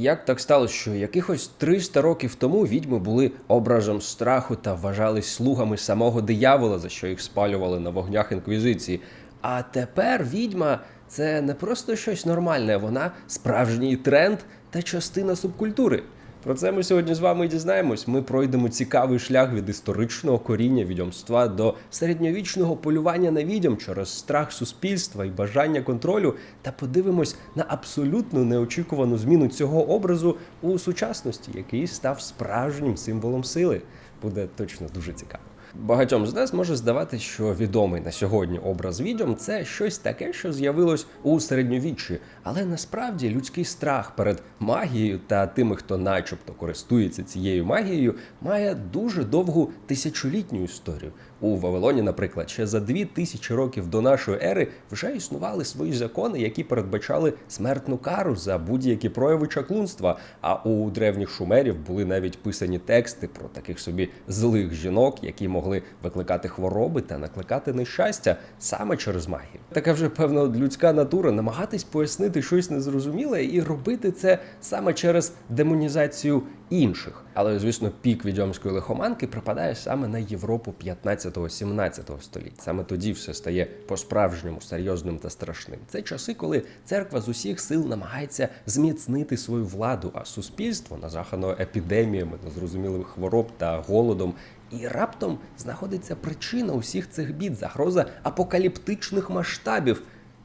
Як так сталося, що якихось 300 років тому відьми були образом страху та вважались слугами самого диявола, за що їх спалювали на вогнях інквізиції. А тепер відьма це не просто щось нормальне, вона справжній тренд та частина субкультури. Про це ми сьогодні з вами дізнаємось. Ми пройдемо цікавий шлях від історичного коріння відьомства до середньовічного полювання на відьом через страх суспільства і бажання контролю, та подивимось на абсолютно неочікувану зміну цього образу у сучасності, який став справжнім символом сили. Буде точно дуже цікаво. Багатьом з нас може здавати, що відомий на сьогодні образ відьом це щось таке, що з'явилось у середньовіччі, але насправді людський страх перед магією та тими, хто начебто користується цією магією, має дуже довгу тисячолітню історію. У Вавилоні, наприклад, ще за дві тисячі років до нашої ери вже існували свої закони, які передбачали смертну кару за будь-які прояви чаклунства. А у древніх шумерів були навіть писані тексти про таких собі злих жінок, які могли викликати хвороби та накликати нещастя саме через магію. Така вже певно людська натура намагатись пояснити щось незрозуміле і робити це саме через демонізацію інших. Але звісно, пік відьомської лихоманки припадає саме на Європу 15-17 століття. Саме тоді все стає по-справжньому серйозним та страшним. Це часи, коли церква з усіх сил намагається зміцнити свою владу, а суспільство назахано епідеміями, незрозумілих хвороб та голодом. І раптом знаходиться причина усіх цих бід, загроза апокаліптичних масштабів.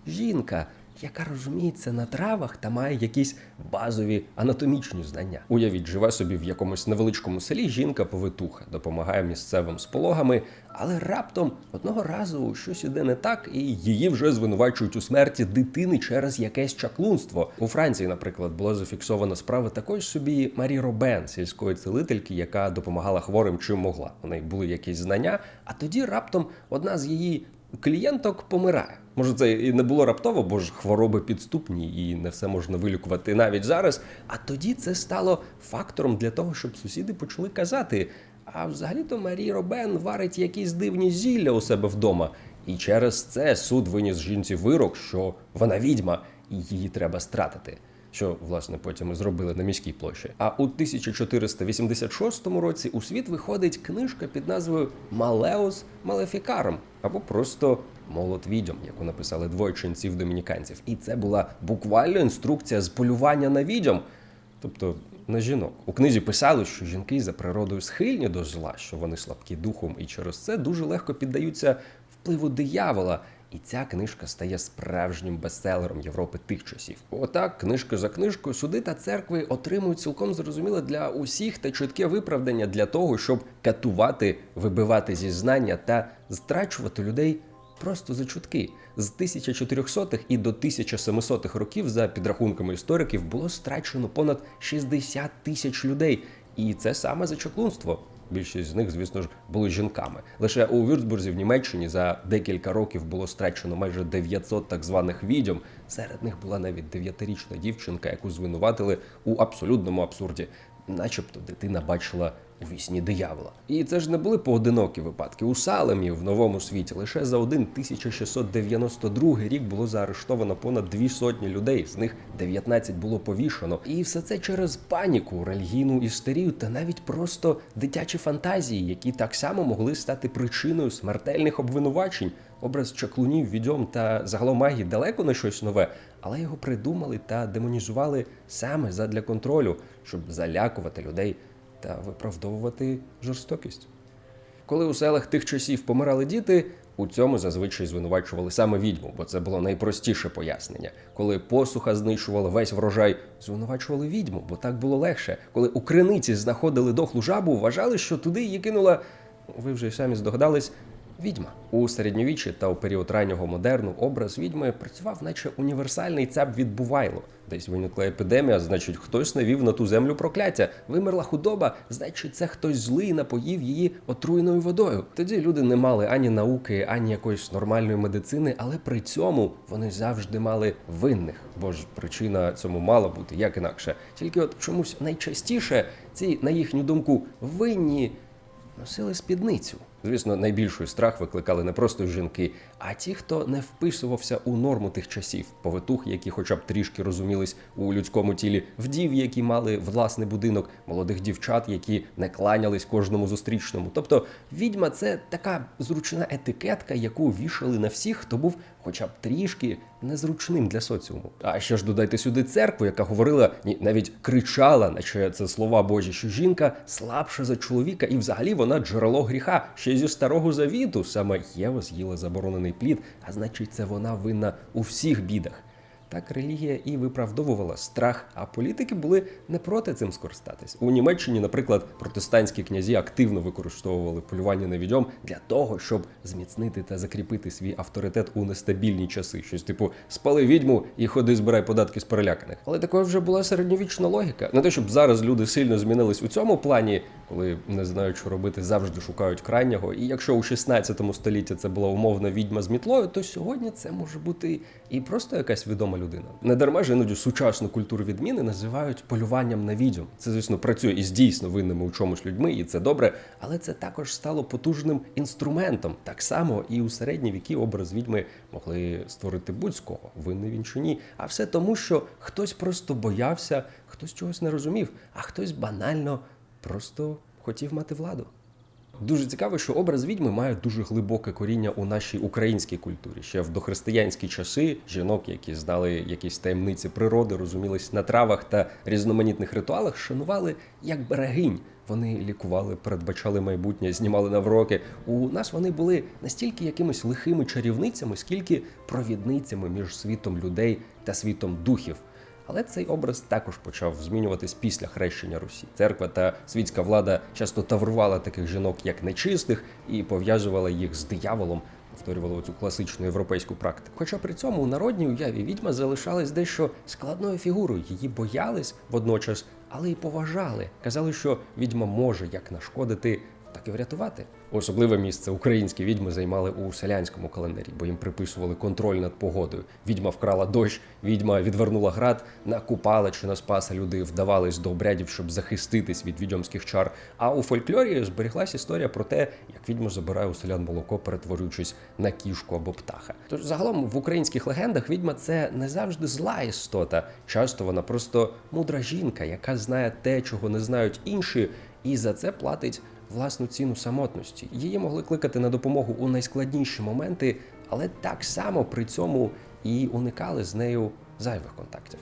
Жінка, яка розуміється на травах та має якісь базові анатомічні знання. Уявіть, живе собі в якомусь невеличкому селі жінка-повитуха, допомагає місцевим з пологами, але раптом одного разу щось іде не так, і її вже звинувачують у смерті дитини через якесь чаклунство. У Франції, наприклад, була зафіксована справа такої собі Марі Робен, сільської целительки, яка допомагала хворим чим могла. У неї були якісь знання, а тоді раптом одна з її клієнток помирає. Може, це і не було раптово, бо ж хвороби підступні і не все можна вилікувати навіть зараз. А тоді це стало фактором для того, щоб сусіди почали казати: а взагалі-то Марі Робен варить якісь дивні зілля у себе вдома. І через це суд виніс жінці вирок, що вона відьма, і її треба стратити. Що власне потім і зробили на міській площі. А у 1486 році у світ виходить книжка під назвою Малеус Малефікаром або просто Молот відьом, яку написали двоє ченців домініканців. І це була буквально інструкція з полювання на відьом, тобто на жінок. У книзі писали, що жінки за природою схильні до зла, що вони слабкі духом, і через це дуже легко піддаються впливу диявола. І ця книжка стає справжнім бестселером Європи тих часів. Отак, книжка за книжкою, суди та церкви отримують цілком зрозуміле для усіх та чітке виправдання для того, щоб катувати, вибивати зізнання та зтрачувати людей просто за чутки. З 1400-х і до 1700-х років, за підрахунками істориків, було страчено понад 60 тисяч людей. І це саме за чаклунство. Більшість з них, звісно ж, були жінками. Лише у Вюрцбурзі в Німеччині за декілька років було страчено майже 900 так званих відьом. Серед них була навіть дев'ятирічна дівчинка, яку звинуватили у абсолютному абсурді, начебто дитина бачила у вісні диявола. І це ж не були поодинокі випадки. У Салемі в новому світі лише за один 1692 рік було заарештовано понад дві сотні людей, з них 19 було повішено. І все це через паніку, релігійну істерію та навіть просто дитячі фантазії, які так само могли стати причиною смертельних обвинувачень. Образ чаклунів, відьом та загалом магії далеко не щось нове, але його придумали та демонізували саме задля контролю, щоб залякувати людей та виправдовувати жорстокість. Коли у селах тих часів помирали діти, у цьому зазвичай звинувачували саме відьму, бо це було найпростіше пояснення. Коли посуха знищувала весь врожай, звинувачували відьму, бо так було легше. Коли у криниці знаходили дохлу жабу, вважали, що туди її кинула. Ви вже й самі здогадались. Відьма у середньовіччі та у період раннього модерну образ відьми працював, наче універсальний цап від Бувайло. Десь виникла епідемія, значить, хтось навів на ту землю прокляття. Вимерла худоба, значить, це хтось злий напоїв її отруєною водою. Тоді люди не мали ані науки, ані якоїсь нормальної медицини, але при цьому вони завжди мали винних, бо ж причина цьому мала бути як інакше. Тільки от чомусь найчастіше ці, на їхню думку, винні носили спідницю. Звісно, найбільший страх викликали не просто жінки, а ті, хто не вписувався у норму тих часів, повитух, які хоча б трішки розумілись у людському тілі, вдів, які мали власний будинок, молодих дівчат, які не кланялись кожному зустрічному. Тобто відьма це така зручна етикетка, яку вішали на всіх, хто був хоча б трішки незручним для соціуму. А ще ж додайте сюди церкву, яка говорила, ні, навіть кричала, наче це слова Божі, що жінка слабша за чоловіка, і взагалі вона джерело гріха. Ще зі старого завіту саме Єва з'їла заборонений плід, а значить, це вона винна у всіх бідах. Так релігія і виправдовувала страх, а політики були не проти цим скористатись. У Німеччині, наприклад, протестантські князі активно використовували полювання на відьом для того, щоб зміцнити та закріпити свій авторитет у нестабільні часи. Щось типу спали відьму і ходи збирай податки з переляканих. Але такою вже була середньовічна логіка. Не те, щоб зараз люди сильно змінились у цьому плані, коли не знають, що робити, завжди шукають крайнього. І якщо у 16 столітті це була умовна відьма з мітлою, то сьогодні це може бути і просто якась відома людина. Не дарма ж іноді сучасну культуру відміни називають полюванням на відьом. Це, звісно, працює із дійсно винними у чомусь людьми, і це добре, але це також стало потужним інструментом. Так само і у середні віки образ відьми могли створити будь-з кого, винний він чи ні. А все тому, що хтось просто боявся, хтось чогось не розумів, а хтось банально просто хотів мати владу. Дуже цікаво, що образ відьми має дуже глибоке коріння у нашій українській культурі. Ще в дохристиянські часи жінок, які знали якісь таємниці природи, розумілись на травах та різноманітних ритуалах, шанували як берегинь. Вони лікували, передбачали майбутнє, знімали навроки. У нас вони були настільки якимись лихими чарівницями, скільки провідницями між світом людей та світом духів. Але цей образ також почав змінюватись після хрещення Русі. Церква та світська влада часто таврувала таких жінок як нечистих і пов'язувала їх з дияволом, повторювала цю класичну європейську практику. Хоча при цьому у народній уяві відьма залишалась дещо складною фігурою. Її боялись водночас, але й поважали. Казали, що відьма може як нашкодити, так і врятувати. Особливе місце українські відьми займали у селянському календарі, бо їм приписували контроль над погодою. Відьма вкрала дощ, відьма відвернула град, на Купала чи на Спаса люди вдавались до обрядів, щоб захиститись від відьомських чар. А у фольклорі зберіглась історія про те, як відьма забирає у селян молоко, перетворюючись на кішку або птаха. Тож загалом в українських легендах відьма це не завжди зла істота. Часто вона просто мудра жінка, яка знає те, чого не знають інші, і за це платить власну ціну самотності. Її могли кликати на допомогу у найскладніші моменти, але так само при цьому і уникали з нею зайвих контактів.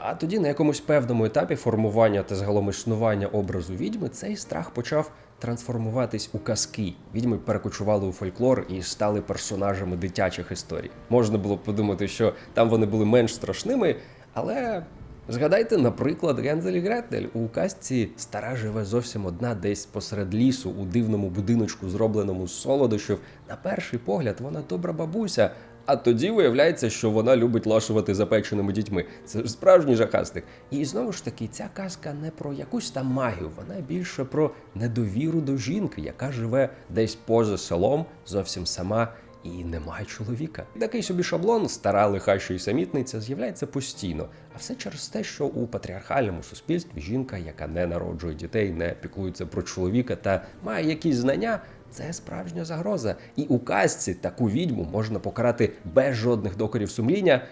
А тоді на якомусь певному етапі формування та загалом існування образу відьми цей страх почав трансформуватись у казки. Відьми перекочували у фольклор і стали персонажами дитячих історій. Можна було подумати, що там вони були менш страшними, але Згадайте, наприклад, Гензель Гретель. У казці стара живе зовсім одна десь посеред лісу, у дивному будиночку, зробленому з солодощів. На перший погляд вона добра бабуся. А тоді виявляється, що вона любить лашувати запеченими дітьми. Це ж справжній жахастик. І знову ж таки, ця казка не про якусь там магію, вона більше про недовіру до жінки, яка живе десь поза селом, зовсім сама і немає чоловіка. Такий собі шаблон, стара лиха, що й самітниця, з'являється постійно. А все через те, що у патріархальному суспільстві жінка, яка не народжує дітей, не піклується про чоловіка та має якісь знання. Це справжня загроза. І у казці таку відьму можна покарати без жодних докорів сумління,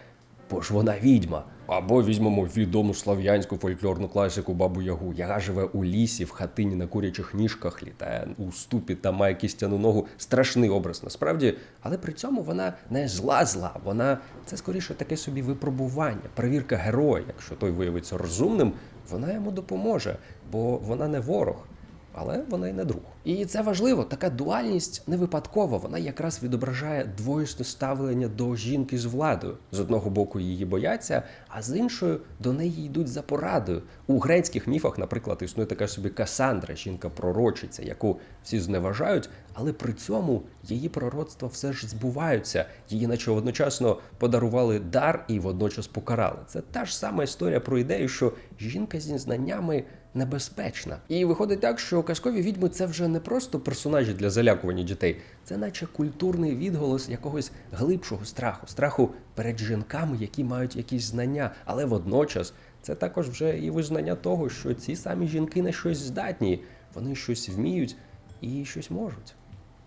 бо ж вона відьма. Або візьмемо відому слав'янську фольклорну класику Бабу Ягу, яка живе у лісі, в хатині на курячих ніжках, літає у ступі та має кістяну ногу. Страшний образ насправді, але при цьому вона не зла зла. Вона це скоріше таке собі випробування, перевірка героя. Якщо той виявиться розумним, вона йому допоможе, бо вона не ворог але вона й не друг. І це важливо. Така дуальність не випадкова. Вона якраз відображає двоїсне ставлення до жінки з владою. З одного боку її бояться, а з іншої до неї йдуть за порадою. У грецьких міфах, наприклад, існує така собі Касандра, жінка-пророчиця, яку всі зневажають, але при цьому її пророцтва все ж збуваються. Її, наче одночасно подарували дар і водночас покарали. Це та ж сама історія про ідею, що жінка зі знаннями небезпечна. І виходить так, що казкові відьми це вже не просто персонажі для залякування дітей, це наче культурний відголос якогось глибшого страху, страху перед жінками, які мають якісь знання, але водночас це також вже і визнання того, що ці самі жінки на щось здатні, вони щось вміють і щось можуть.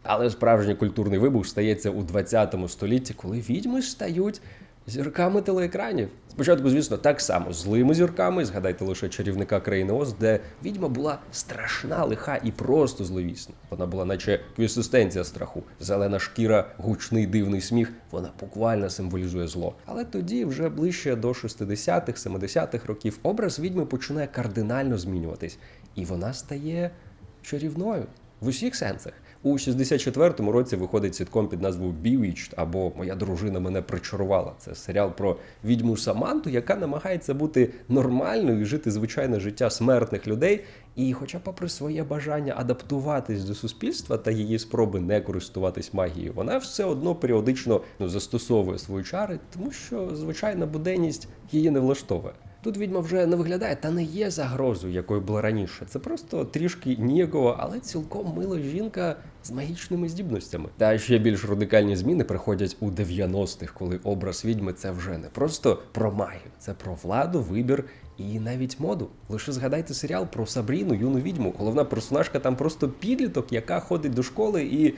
Але справжній культурний вибух стається у 20 столітті, коли відьми стають зірками телеекранів. Спочатку, звісно, так само злими зірками. Згадайте лише чарівника країни Оз, де відьма була страшна, лиха і просто зловісна. Вона була, наче квісистенція страху, зелена шкіра, гучний дивний сміх. Вона буквально символізує зло. Але тоді, вже ближче до 60-х, 70-х років, образ відьми починає кардинально змінюватись, і вона стає чарівною в усіх сенсах. У 64-му році виходить сітком під назвою Bewitched або Моя дружина мене причарувала. Це серіал про відьму Саманту, яка намагається бути нормальною і жити звичайне життя смертних людей. І, хоча, попри своє бажання адаптуватись до суспільства та її спроби не користуватись магією, вона все одно періодично ну, застосовує свої чари, тому що звичайна буденність її не влаштовує. Тут відьма вже не виглядає та не є загрозою, якою була раніше. Це просто трішки ніякова, але цілком мила жінка з магічними здібностями. Та ще більш радикальні зміни приходять у 90-х, коли образ відьми це вже не просто про магію, це про владу, вибір і навіть моду. Лише згадайте серіал про Сабріну, юну відьму. Головна персонажка там просто підліток, яка ходить до школи і.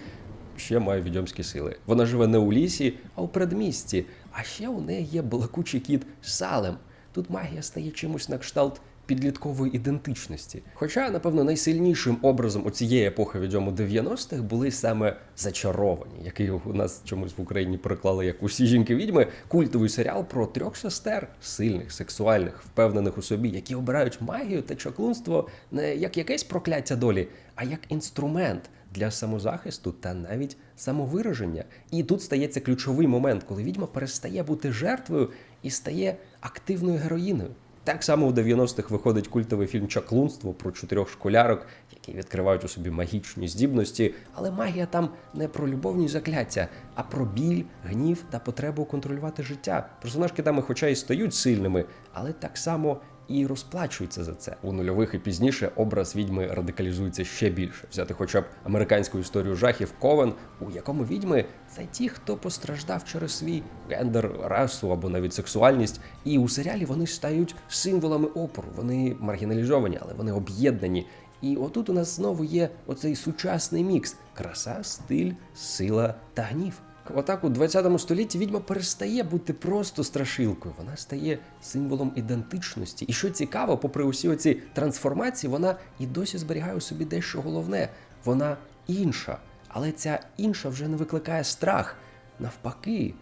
Ще має відьомські сили. Вона живе не у лісі, а у передмісті. А ще у неї є балакучий кіт Салем. Тут магія стає чимось на кшталт підліткової ідентичності. Хоча, напевно, найсильнішим образом у цієї епохи відьому 90-х були саме зачаровані, який у нас чомусь в Україні переклали як усі жінки відьми, культовий серіал про трьох сестер, сильних, сексуальних, впевнених у собі, які обирають магію та чаклунство не як якесь прокляття долі, а як інструмент. Для самозахисту та навіть самовираження. І тут стається ключовий момент, коли відьма перестає бути жертвою і стає активною героїною. Так само у 90-х виходить культовий фільм Чаклунство про чотирьох школярок, які відкривають у собі магічні здібності, але магія там не про любовні закляття, а про біль, гнів та потребу контролювати життя. Персонажки там, хоча й стають сильними, але так само і розплачуються за це. У нульових і пізніше образ відьми радикалізується ще більше. Взяти хоча б американську історію жахів Ковен, у якому відьми це ті, хто постраждав через свій гендер, расу або навіть сексуальність. І у серіалі вони стають символами опору. Вони маргіналізовані, але вони об'єднані. І отут у нас знову є оцей сучасний мікс: краса, стиль, сила та гнів. Отак у 20 столітті відьма перестає бути просто страшилкою, вона стає символом ідентичності. І що цікаво, попри усі оці трансформації, вона і досі зберігає у собі дещо головне. Вона інша. Але ця інша вже не викликає страх. Навпаки,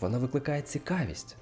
вона викликає цікавість.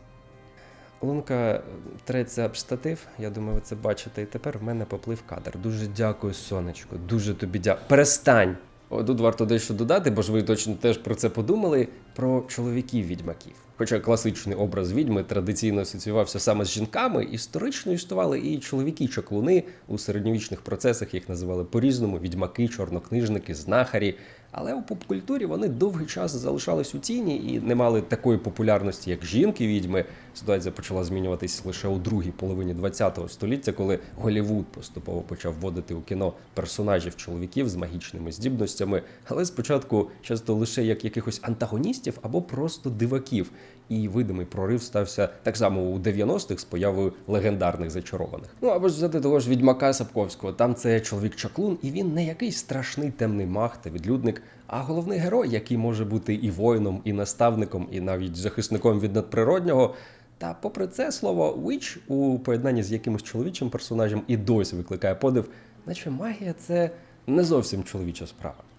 Лунка треться об штатив, я думаю, ви це бачите. І тепер в мене поплив кадр. Дуже дякую, сонечко. Дуже тобі дякую. Перестань! Тут варто дещо додати, бо ж ви точно теж про це подумали: про чоловіків-відьмаків. Хоча класичний образ відьми традиційно асоціювався саме з жінками, історично існували і чоловіки-чаклуни у середньовічних процесах їх називали по-різному: відьмаки, чорнокнижники, знахарі. Але у попкультурі вони довгий час залишались у тіні і не мали такої популярності, як жінки-відьми. Ситуація почала змінюватись лише у другій половині ХХ століття, коли Голівуд поступово почав вводити у кіно персонажів чоловіків з магічними здібностями, але спочатку часто лише як якихось антагоністів або просто диваків. І видимий прорив стався так само у 90-х з появою легендарних зачарованих. Ну або ж взяти того ж відьмака Сапковського. Там це чоловік чаклун, і він не якийсь страшний темний маг та відлюдник, а головний герой, який може бути і воїном, і наставником, і навіть захисником від надприроднього. Та попри це слово «witch» у поєднанні з якимось чоловічим персонажем і досі викликає подив, наче магія це не зовсім чоловіча справа.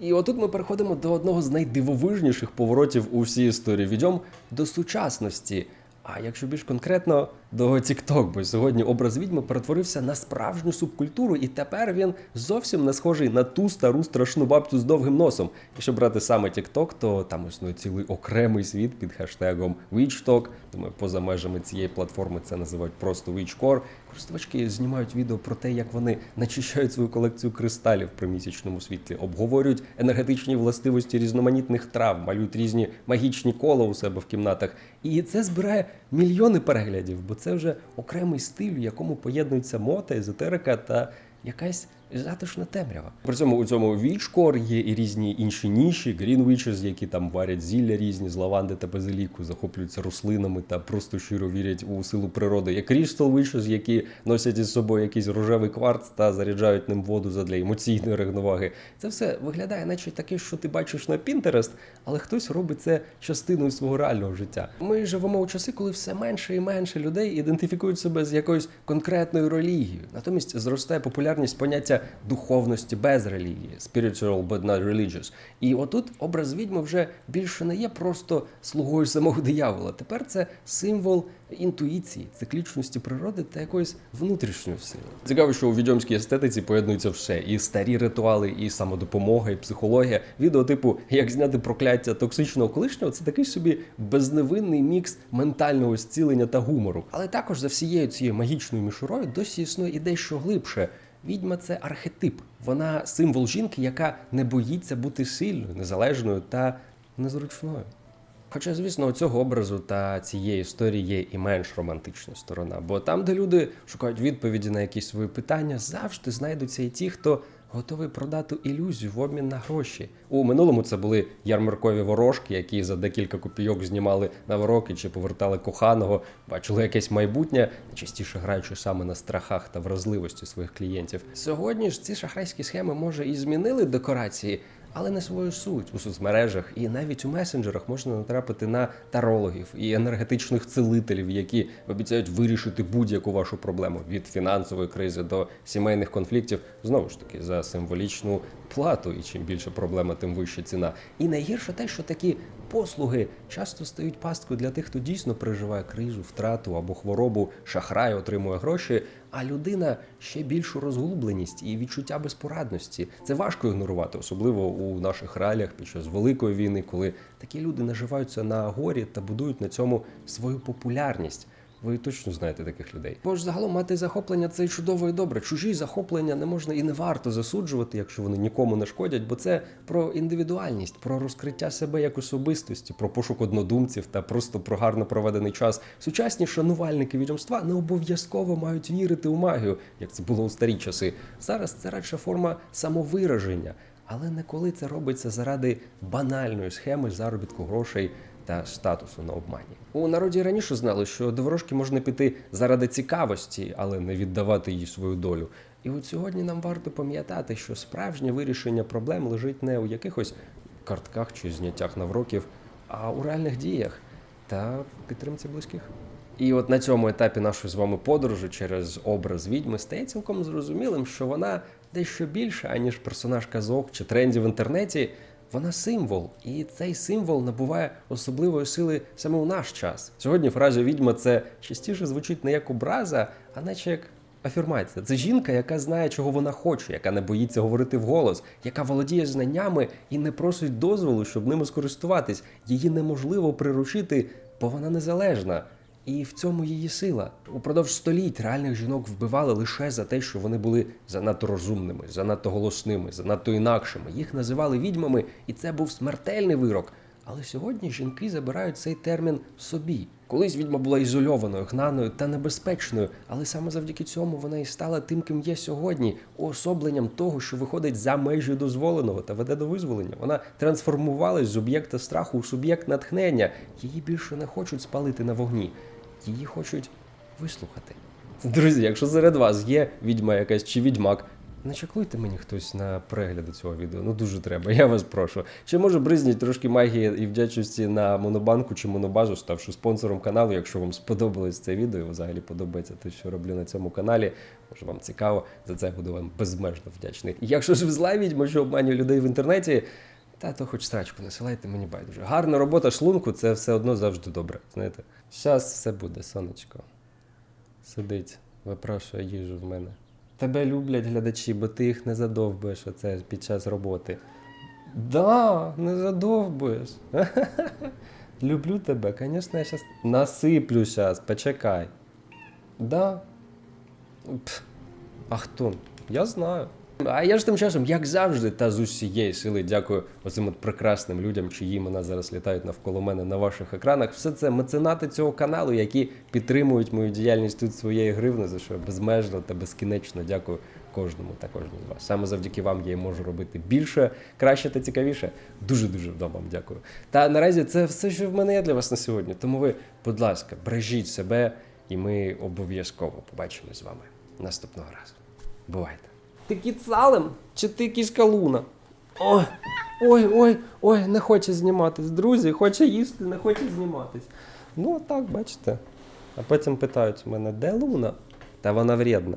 І отут ми переходимо до одного з найдивовижніших поворотів у всій історії відьом до сучасності. А якщо більш конкретно, до TikTok, бо сьогодні образ відьми перетворився на справжню субкультуру, і тепер він зовсім не схожий на ту стару страшну бабцю з довгим носом. Якщо брати саме TikTok, то там існує цілий окремий світ під хештегом WitchTalk. Думаю, поза межами цієї платформи це називають просто WitchCore. Користувачки знімають відео про те, як вони начищають свою колекцію кристалів при місячному світлі, обговорюють енергетичні властивості різноманітних трав, малюють різні магічні кола у себе в кімнатах. І це збирає мільйони переглядів, бо це вже окремий стиль, в якому поєднується мота, езотерика та якась затишна темрява. При цьому у цьому вічкор є і різні інші ніші, witches, які там варять зілля різні з лаванди та базиліку, захоплюються рослинами та просто щиро вірять у силу природи. Є crystal witches, які носять із собою якийсь рожевий кварц та заряджають ним воду задля емоційної рівноваги. Це все виглядає, наче таке, що ти бачиш на Pinterest, але хтось робить це частиною свого реального життя. Ми живемо у часи, коли все менше і менше людей ідентифікують себе з якоюсь конкретною релігією. Натомість зростає популярність поняття духовності без релігії spiritual but not religious. І отут образ відьми вже більше не є просто слугою самого диявола. Тепер це символ інтуїції, циклічності природи та якоїсь внутрішньої сили. Цікаво, що у відьомській естетиці поєднується все: і старі ритуали, і самодопомога, і психологія. Відео типу як зняти прокляття токсичного колишнього це такий собі безневинний мікс ментального зцілення та гумору. Але також за всією цією магічною мішурою досі існує і дещо глибше. Відьма це архетип. Вона символ жінки, яка не боїться бути сильною, незалежною та незручною. Хоча, звісно, цього образу та цієї історії є і менш романтична сторона, бо там, де люди шукають відповіді на якісь свої питання, завжди знайдуться і ті, хто готовий продати ілюзію в обмін на гроші. У минулому це були ярмаркові ворожки, які за декілька копійок знімали на вороки чи повертали коханого, бачили якесь майбутнє, частіше граючи саме на страхах та вразливості своїх клієнтів. Сьогодні ж ці шахрайські схеми може і змінили декорації. Але не свою суть у соцмережах і навіть у месенджерах можна натрапити на тарологів і енергетичних цілителів, які обіцяють вирішити будь-яку вашу проблему від фінансової кризи до сімейних конфліктів, знову ж таки за символічну плату. І чим більше проблема, тим вища ціна. І найгірше те, що такі послуги часто стають пасткою для тих, хто дійсно переживає кризу, втрату або хворобу, шахрай отримує гроші. А людина ще більшу розгубленість і відчуття безпорадності. Це важко ігнорувати, особливо у наших реаліях під час великої війни, коли такі люди наживаються на горі та будують на цьому свою популярність. Ви точно знаєте таких людей. Бо ж загалом мати захоплення це чудово і добре. Чужі захоплення не можна і не варто засуджувати, якщо вони нікому не шкодять, бо це про індивідуальність, про розкриття себе як особистості, про пошук однодумців та просто про гарно проведений час. Сучасні шанувальники відомства не обов'язково мають вірити у магію, як це було у старі часи. Зараз це радше форма самовираження, але не коли це робиться заради банальної схеми заробітку грошей та статусу на обмані. У народі раніше знали, що до ворожки можна піти заради цікавості, але не віддавати їй свою долю. І от сьогодні нам варто пам'ятати, що справжнє вирішення проблем лежить не у якихось картках чи зняттях навроків, а у реальних діях та підтримці близьких. І от на цьому етапі нашої з вами подорожі через образ відьми стає цілком зрозумілим, що вона дещо більше, аніж персонаж казок чи трендів в інтернеті. Вона символ, і цей символ набуває особливої сили саме у наш час. Сьогодні фраза відьма це частіше звучить не як образа, а наче як афірмація. Це жінка, яка знає, чого вона хоче, яка не боїться говорити вголос, яка володіє знаннями і не просить дозволу, щоб ними скористуватись. Її неможливо приручити, бо вона незалежна. І в цьому її сила. Упродовж століть реальних жінок вбивали лише за те, що вони були занадто розумними, занадто голосними, занадто інакшими. Їх називали відьмами, і це був смертельний вирок. Але сьогодні жінки забирають цей термін собі. Колись відьма була ізольованою, гнаною та небезпечною, але саме завдяки цьому вона і стала тим, ким є сьогодні, уособленням того, що виходить за межі дозволеного та веде до визволення. Вона трансформувалась з об'єкта страху у суб'єкт натхнення. Її більше не хочуть спалити на вогні, її хочуть вислухати. Друзі, якщо серед вас є відьма якась чи відьмак, не чаклуйте мені хтось на перегляди цього відео. Ну дуже треба, я вас прошу. Чи може бризніть трошки магії і вдячності на монобанку чи монобазу, ставши спонсором каналу, якщо вам сподобалось це відео, і взагалі подобається те, що роблю на цьому каналі. Може вам цікаво, за це буду вам безмежно вдячний. Якщо ж ви зла відьма, що обманює людей в інтернеті. Та то хоч страчку насилайте, мені байдуже. Гарна робота шлунку це все одно завжди добре. Знаєте, зараз все буде, сонечко. Сидить, випрошує їжу в мене. Тебе люблять глядачі, бо ти їх не задовбуєш оце під час роботи. Да, не задовбуєш. Люблю тебе, звісно, я зараз насиплю зараз, почекай. Да. Пф, а хто? Я знаю. А я ж тим часом, як завжди, та з усієї сили дякую оцим от прекрасним людям, чиї імена зараз літають навколо мене на ваших екранах. Все це меценати цього каналу, які підтримують мою діяльність тут своєї гривни, за що я безмежно та безкінечно дякую кожному та кожній з вас. Саме завдяки вам я і можу робити більше, краще та цікавіше. Дуже дуже вам дякую. Та наразі це все, що в мене є для вас на сьогодні. Тому ви, будь ласка, бережіть себе, і ми обов'язково побачимось з вами наступного разу. Бувайте! Ти кіт салем чи ти кішка луна? Ой, ой, ой, ой, не хоче зніматись. Друзі, хоче їсти, не хоче зніматись. Ну, так, бачите. А потім питають мене, де луна? Та вона вредна.